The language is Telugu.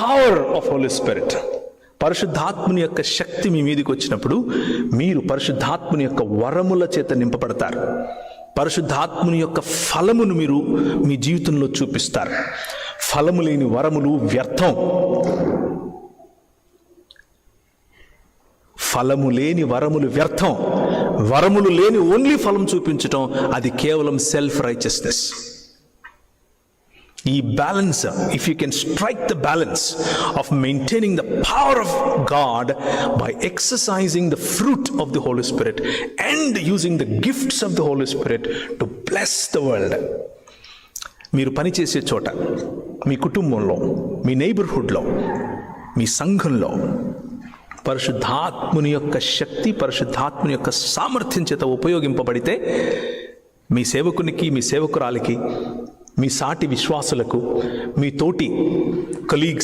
పవర్ ఆఫ్ హోలీ స్పిరిట్ పరిశుద్ధాత్ముని యొక్క శక్తి మీ మీదకి వచ్చినప్పుడు మీరు పరిశుద్ధాత్ముని యొక్క వరముల చేత నింపబడతారు. పరిశుద్ధాత్ముని యొక్క ఫలమును మీరు మీ జీవితంలో చూపిస్తారు. ఫలము లేని వరములు వ్యర్థం. ఫలము లేని వరములు వ్యర్థం. వరములు లేని ఓన్లీ ఫలం చూపించటం అది కేవలం సెల్ఫ్ రైచియస్నెస్ ఈ balance if you can strike the balance of maintaining the power of God by exercising the fruit of the Holy Spirit and using the gifts of the Holy Spirit to bless the world మీరు పనిచేసే చోట మీ కుటుంబంలో మీ నైబర్హుడ్లో మీ సంఘంలో పరిశుద్ధాత్ముని యొక్క శక్తి పరిశుద్ధాత్ముని యొక్క సామర్థ్యం చేత ఉపయోగింపబడితే మీ సేవకునికి మీ సేవకురాలికి మీ సాటి విశ్వాసులకు మీ తోటి కలీగ్స్